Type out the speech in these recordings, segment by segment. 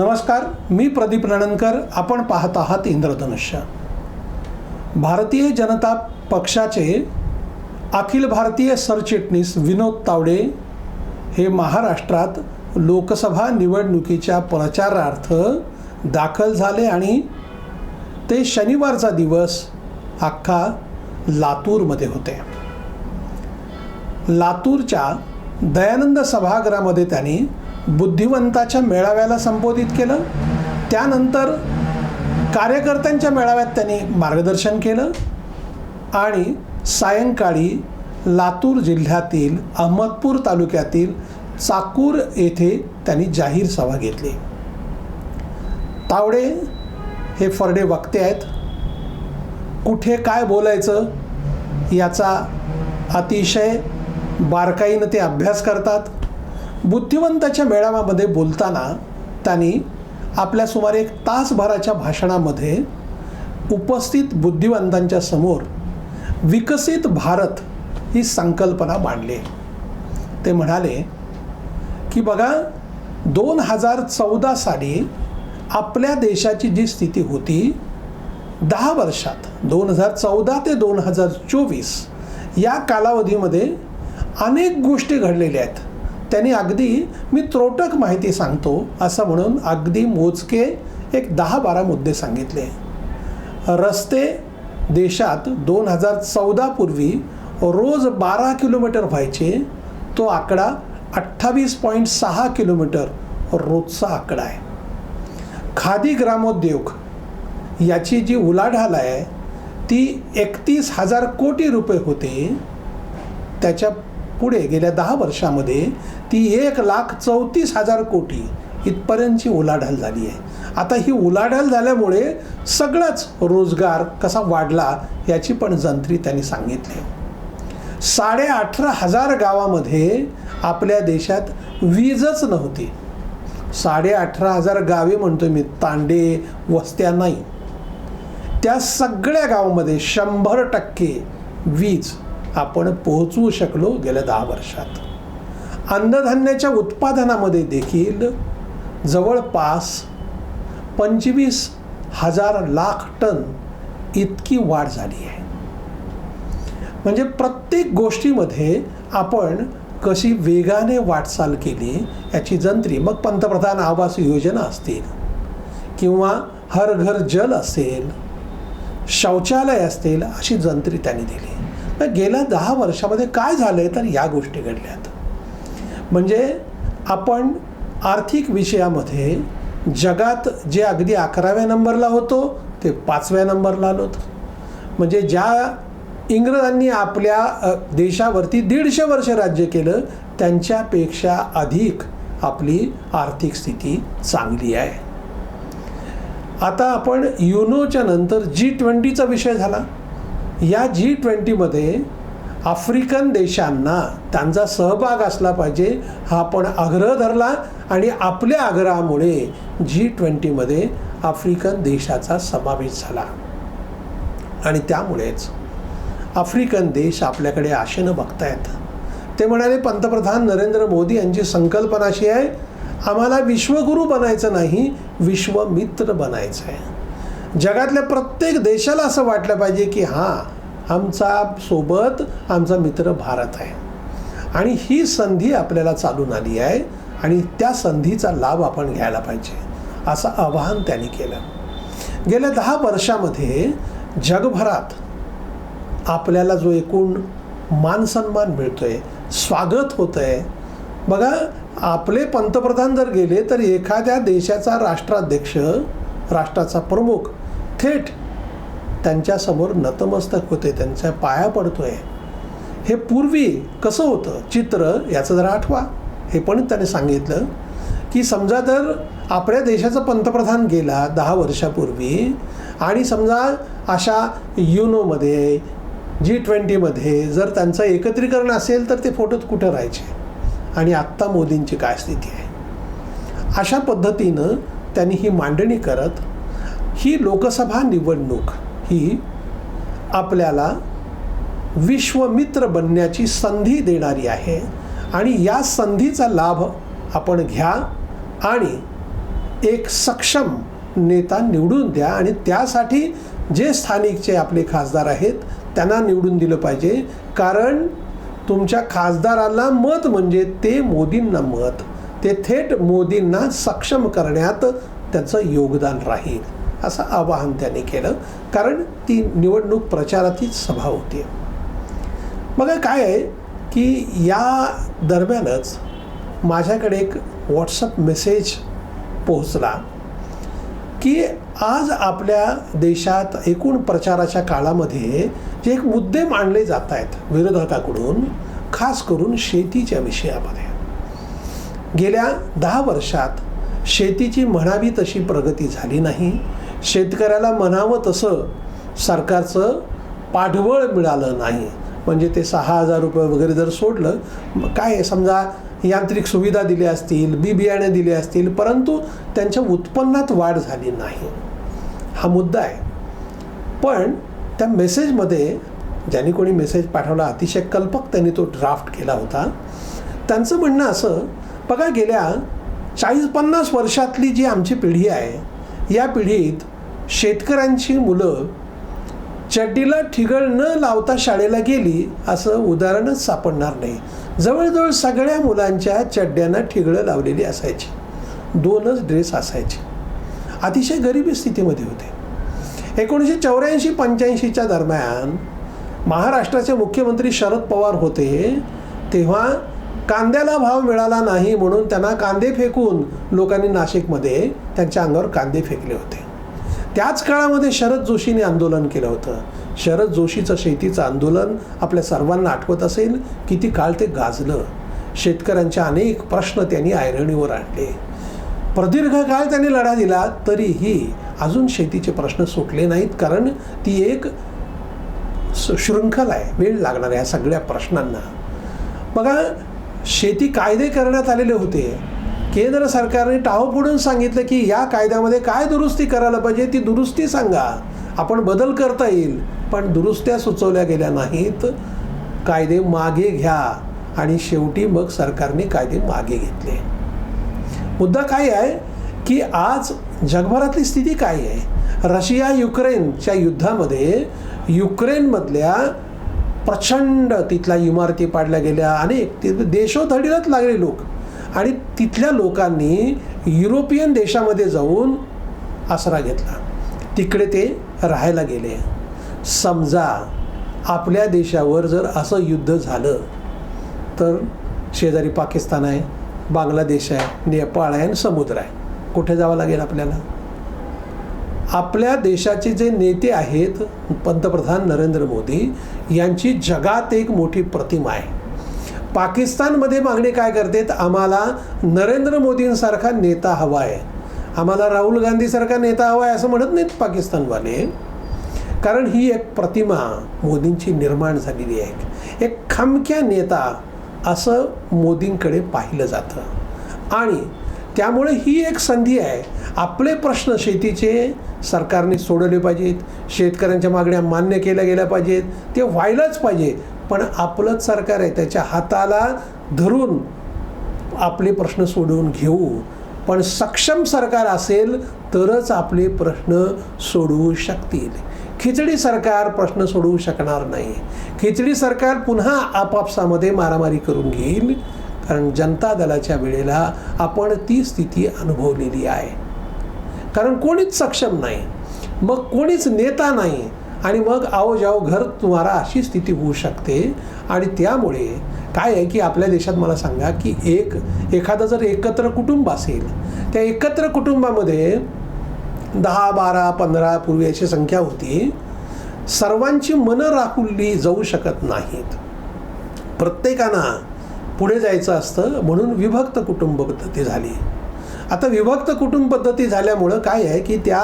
नमस्कार मी प्रदीप नणनकर आपण पाहत आहात इंद्रधनुष्य. भारतीय जनता पक्षाचे अखिल भारतीय सरचिटणीस विनोद तावडे हे महाराष्ट्रात लोकसभा निवडणुकीच्या प्रचारार्थ दाखल झाले आणि ते शनिवारचा दिवस अख्खा लातूरमध्ये होते. लातूरच्या दयानंद सभागृहामध्ये त्यांनी बुद्धिवंताच्या मेळाव्याला संबोधित केलं. त्यानंतर कार्यकर्त्यांच्या मेळाव्यात त्यांनी मार्गदर्शन केलं. आणि सायंकाळी लातूर जिल्ह्यातील अहमदपूर तालुक्यातील चाकूर येथे त्यांनी जाहीर सभा घेतली. तावडे हे फरडे वक्ते आहेत. कुठे काय बोलायचं याचा अतिशय बारकाईनं ते अभ्यास करतात. बुद्धिवंताच्या मेळाव्यामध्ये बोलताना त्यांनी आपल्या सुमारे एक तासभराच्या भाषणामध्ये उपस्थित बुद्धिवंतांच्या समोर विकसित भारत ही संकल्पना मांडली. ते म्हणाले की बघा दोन हजार चौदा साली आपल्या देशाची जी स्थिती होती दहा वर्षात दोन हजार चौदा ते दोन हजार चोवीस या कालावधीमध्ये अनेक गोष्टी घडलेल्या आहेत. त्यांनी अगदी मी त्रोटक माहिती सांगतो असं म्हणून अगदी मोजके एक दहा बारा मुद्दे सांगितले. रस्ते देशात दोन हजार चौदापूर्वी रोज बारा किलोमीटर व्हायचे तो आकडा अठ्ठावीस पॉईंट सहा किलोमीटर रोजचा आकडा आहे. खादी ग्रामोद्योग याची जी उलाढाल आहे ती एकतीस हजार कोटी रुपये होते त्याच्या पुढे गेल्या दहा वर्षामध्ये ती एक लाख चौतीस हजार कोटी इथपर्यंतची उलाढाल झाली आहे. आता ही उलाढाल झाल्यामुळे सगळाच रोजगार कसा वाढला याची पण जंत्री त्यांनी सांगितली साडे अठरा हजार गावामध्ये आपल्या देशात वीजच नव्हती. साडे अठरा हजार गावे म्हणतो मी तांडे वस्त्या नाही. त्या सगळ्या गावामध्ये शंभर टक्के वीज आपण पोहोचवू शकलो गेल्या दहा वर्षात. अन्नधान्याच्या उत्पादनामध्ये देखील जवळपास पंचवीस हजार लाख टन इतकी वाढ झाली आहे. म्हणजे प्रत्येक गोष्टीमध्ये आपण कशी वेगाने वाटचाल केली याची जंत्री. मग पंतप्रधान आवास योजना असतील किंवा हर घर जल असेल शौचालय असतील अशी जंत्री त्यांनी दिली. तर गेल्या दहा वर्षामध्ये काय झालं आहे तर या गोष्टी घडल्यात. म्हणजे आपण आर्थिक विषयामध्ये जगात जे अगदी अकराव्या नंबरला होतो ते पाचव्या नंबरला आलोत म्हणजे ज्या इंग्रजांनी आपल्या देशावरती दीडशे वर्ष राज्य केलं त्यांच्यापेक्षा अधिक आपली आर्थिक स्थिती चांगली आहे. आता आपण युनोच्या नंतर जी ट्वेंटीचा विषय झाला. या जी ट्वेंटीमध्ये आफ्रिकन देशांना त्यांचा सहभाग असला पाहिजे हा आपण आग्रह धरला आणि आपल्या आग्रहामुळे जी ट्वेंटीमध्ये आफ्रिकन देशाचा समावेश झाला. आणि त्यामुळेच आफ्रिकन देश आपल्याकडे आशेनं बघतायत. ते म्हणाले पंतप्रधान नरेंद्र मोदी यांची संकल्पना अशी आहे आम्हाला विश्वगुरू बनायचं नाही विश्वमित्र बनायचं आहे जगातल्या प्रत्येक देशाला असं वाटलं पाहिजे की हां आमचा सोबत आमचा मित्र भारत आहे. आणि ही संधी आपल्याला चालून आली आहे आणि त्या संधीचा लाभ आपण घ्यायला पाहिजे असं आवाहन त्यांनी केलं. गेल्या दहा वर्षामध्ये जगभरात आपल्याला जो एकूण मानसन्मान मिळतोय स्वागत होतं आहे बघा आपले पंतप्रधान जर गेले तर एखाद्या देशाचा राष्ट्राध्यक्ष राष्ट्राचा प्रमुख थेट त्यांच्यासमोर नतमस्तक होते त्यांच्या पाया पडतोय. हे पूर्वी कसं होतं? चित्र याचं जरा आठवा. हे पण त्याने सांगितलं की समजा जर आपल्या देशाचा पंतप्रधान गेला दहा वर्षापूर्वी आणि समजा अशा युनोमध्ये जी ट्वेंटीमध्ये जर त्यांचं एकत्रीकरण असेल तर ते फोटोत कुठं राहायचे? आणि आत्ता मोदींची काय स्थिती आहे? अशा पद्धतीनं त्यांनी ही मांडणी करत ही लोकसभा निवडणूक ही आपल्याला विश्वमित्र बनण्याची संधी देणारी आहे आणि या संधीचा लाभ आपण घ्या आणि एक सक्षम नेता निवडून द्या आणि त्यासाठी जे स्थानिकचे आपले खासदार आहेत त्यांना निवडून दिलं पाहिजे. कारण तुमच्या खासदाराला मत म्हणजे ते मोदींना मत ते थेट मोदींना सक्षम करण्यात त्याचं योगदान राहील. असं आवाहन त्यांनी केलं. कारण ती निवडणूक प्रचारातीच सभा होती. मग काय आहे की या दरम्यानच माझ्याकडे एक व्हॉट्सअप मेसेज पोहोचला की आज आपल्या देशात एकूण प्रचाराच्या काळामध्ये जे एक मुद्दे मांडले जात आहेत विरोधकाकडून खास करून शेतीच्या विषयामध्ये. गेल्या दहा वर्षात शेतीची म्हणावी तशी प्रगती झाली नाही. शेतकऱ्याला म्हणावं तसं सरकारचं पाठबळ मिळालं नाही. म्हणजे ते सहा हजार रुपये वगैरे जर सोडलं काय समजा यांत्रिक सुविधा दिल्या असतील बी बियाणे दिले असतील परंतु त्यांच्या उत्पन्नात वाढ झाली नाही. हा मुद्दा आहे. पण त्या मेसेजमध्ये ज्यांनी कोणी मेसेज पाठवला अतिशय कल्पक त्यांनी तो ड्राफ्ट केला होता. त्यांचं म्हणणं असं बघा गेल्या चाळीस पन्नास वर्षातली जी आमची पिढी आहे या पिढीत शेतकऱ्यांची मुलं चड्डीला ठिगळ न लावता शाळेला गेली असं उदाहरणच सापडणार नाही. जवळजवळ सगळ्या मुलांच्या चड्ड्यांना ठिगळं लावलेली असायची. दोनच ड्रेस असायचे. अतिशय गरिबी स्थितीमध्ये होते. एकोणीसशे चौऱ्याऐंशी पंच्याऐंशीच्या दरम्यान महाराष्ट्राचे मुख्यमंत्री शरद पवार होते. तेव्हा कांद्याला भाव मिळाला नाही म्हणून त्यांना कांदे फेकून लोकांनी नाशिकमध्ये त्यांच्या अंगावर कांदे फेकले होते. त्याच काळामध्ये शरद जोशीने आंदोलन केलं होतं. शरद जोशीचं शेतीचं आंदोलन आपल्या सर्वांना आठवत असेल किती काळ ते गाजलं. शेतकऱ्यांचे अनेक प्रश्न त्यांनी ऐरणीवर आणले. प्रदीर्घ काळ त्यांनी लढा दिला तरीही अजून शेतीचे प्रश्न सुटले नाहीत कारण ती एक शृंखला आहे वेळ लागणार आहे या सगळ्या प्रश्नांना. बघा शेती कायदे करण्यात आलेले होते. केंद्र सरकारने टाव पुढून सांगितलं की या कायद्यामध्ये काय दुरुस्ती करायला पाहिजे ती दुरुस्ती सांगा. आपण बदल करता येईल पण दुरुस्त्या सुचवल्या गेल्या नाहीत. कायदे मागे घ्या आणि शेवटी मग सरकारने कायदे मागे घेतले. मुद्दा काय आहे की आज जगभरातली स्थिती काय आहे? रशिया युक्रेनच्या युद्धामध्ये युक्रेनमधल्या प्रचंड तिथल्या इमारती पाडल्या गेल्या. अनेक तिथे देशोधडीलाच लागले लोक. आणि तिथल्या लोकांनी युरोपियन देशामध्ये जाऊन आसरा घेतला. तिकडे ते राहायला गेले. समजा आपल्या देशावर जर असं युद्ध झालं तर शेजारी पाकिस्तान आहे बांगलादेश आहे नेपाळ आहे आणि समुद्र आहे. कुठे जावं लागेल आपल्याला? आपल्या देशाचे जे नेते आहेत पंतप्रधान नरेंद्र मोदी यांची जगात एक मोठी प्रतिमा आहे. पाकिस्तानमध्ये मागणी काय करतेत? आम्हाला नरेंद्र मोदींसारखा नेता हवा आहे आम्हाला राहुल गांधीसारखा नेता हवा आहे असं म्हणत नाहीत पाकिस्तानवाले. कारण ही एक प्रतिमा मोदींची निर्माण झालेली आहे. एक खमक्या नेता असं मोदींकडे पाहिलं जातं. आणि त्यामुळे ही एक संधी आहे. आपले प्रश्न शेतीचे सरकारने सोडवले पाहिजेत. शेतकऱ्यांच्या मागण्या मान्य केल्या गेल्या पाहिजेत. ते व्हायलाच पाहिजे पण आपलंच सरकार आहे त्याच्या हाताला धरून आपले प्रश्न सोडवून घेऊ. पण सक्षम सरकार असेल तरच आपले प्रश्न सोडवू शकतील. खिचडी सरकार प्रश्न सोडवू शकणार नाही. खिचडी सरकार पुन्हा आपापसामध्ये मारामारी करून घेईल कारण जनता दलाच्या वेळेला आपण ती स्थिती अनुभवलेली आहे. कारण कोणीच सक्षम नाही. मग कोणीच नेता नाही. आणि मग आओ जाओ घर तुम्हाला अशी स्थिती होऊ शकते. आणि त्यामुळे काय आहे की आपल्या देशात मला सांगा की एक एखादं जर एकत्र कुटुंब असेल त्या एकत्र कुटुंबामध्ये दहा बारा पंधरा पूर्वी अशी संख्या होती. सर्वांची मनं राखुली जाऊ शकत नाहीत. प्रत्येकाना पुढे जायचं असतं म्हणून विभक्त कुटुंब पद्धती झाली. आता विभक्त कुटुंब पद्धती झाल्यामुळं काय आहे की त्या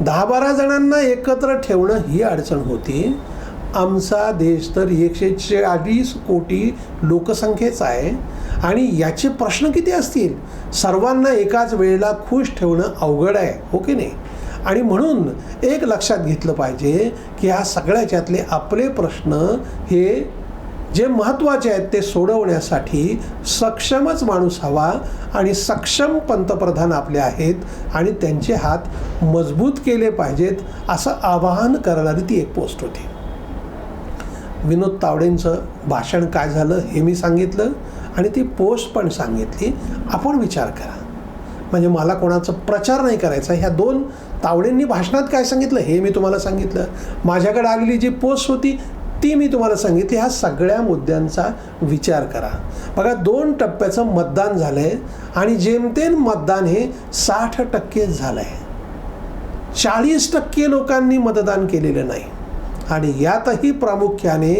दहा बारा जणांना एकत्र ठेवणं ही अडचण होती. आमचा देश तर एकशे चाळीस कोटी लोकसंख्येचा आहे. आणि याचे प्रश्न किती असतील? सर्वांना एकाच वेळेला खुश ठेवणं अवघड आहे हो की नाही? आणि म्हणून एक लक्षात घेतलं पाहिजे की ह्या सगळ्याच्यातले आपले प्रश्न हे जे महत्त्वाचे आहेत ते सोडवण्यासाठी सक्षमच माणूस हवा आणि सक्षम पंतप्रधान आपले आहेत आणि त्यांचे हात मजबूत केले पाहिजेत असं आवाहन करणारी ती एक पोस्ट होती. विनोद तावडेंचं भाषण काय झालं हे मी सांगितलं आणि ती पोस्ट पण सांगितली. आपण विचार करा. म्हणजे मला कोणाचा प्रचार नाही करायचा. ह्या दोन तावडेंनी भाषणात काय सांगितलं हे मी तुम्हाला सांगितलं. माझ्याकडे आलेली जी पोस्ट होती ती मी तुम्हाला सांगितली ह्या सगळ्या मुद्द्यांचा विचार करा. बघा दोन टप्प्याचं मतदान झालं आहे आणि जेमतेम मतदान हे साठ टक्के झालं आहे चाळीस टक्के लोकांनी मतदान केलेलं नाही. आणि यातही प्रामुख्याने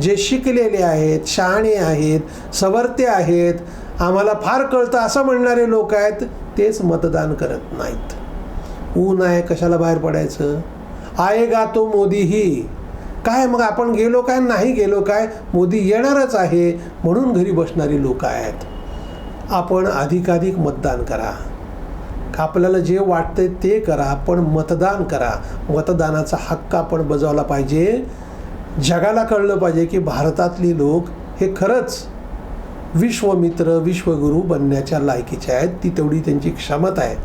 जे शिकलेले आहेत शहाणे आहेत सवर्ते आहेत आम्हाला फार कळतं असं म्हणणारे लोक आहेत तेच मतदान करत नाहीत. ऊन आहे कशाला बाहेर पडायचं? आएगा तो मोदीही. काय मग आपण गेलो काय नाही गेलो काय? मोदी येणारच आहे म्हणून घरी बसणारी लोक आहेत. आपण अधिकाधिक मतदान करा. आपल्याला जे वाटते ते करा पण मतदान करा. मतदानाचा हक्क आपण बजावला पाहिजे. जगाला कळलं पाहिजे की भारतातली लोक हे खरंच विश्वमित्र विश्वगुरू बनण्याच्या लायकीचे आहेत. ती तेवढी त्यांची क्षमता आहे.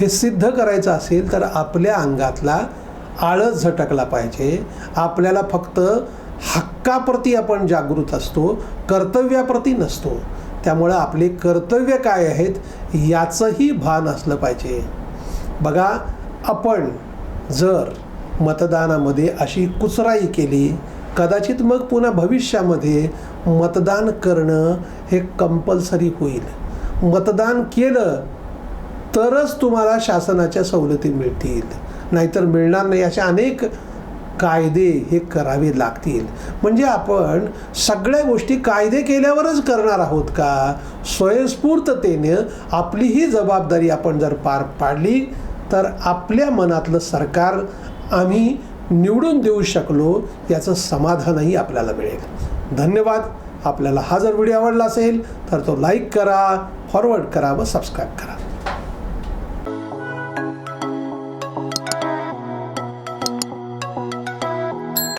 हे सिद्ध करायचं असेल तर आपल्या अंगातला आळस झटकला पाहिजे. आपल्याला फक्त हक्काप्रती आपण जागृत असतो कर्तव्याप्रती नसतो. त्यामुळं आपले कर्तव्य काय आहेत याचंही भान असलं पाहिजे. बघा आपण जर मतदानामध्ये अशी कुचराई केली कदाचित मग पुन्हा भविष्यामध्ये मतदान करणं हे कंपल्सरी होईल. मतदान केलं तरच तुम्हाला शासनाच्या सवलती मिळतील. नाहीतर मिळणार नाही असे अनेक कायदे हे करावे लागतील. म्हणजे आपण सगळ्या गोष्टी कायदे केल्यावरच करणार आहोत का? स्वयंस्फूर्ततेने आपली ही जबाबदारी आपण जर पार पाडली तर आपल्या मनातलं सरकार आम्ही निवडून देऊ शकलो याचं समाधानही आपल्याला मिळेल. धन्यवाद. आपल्याला हा जर व्हिडिओ आवडला असेल तर तो लाईक करा फॉरवर्ड करा व सबस्क्राईब करा.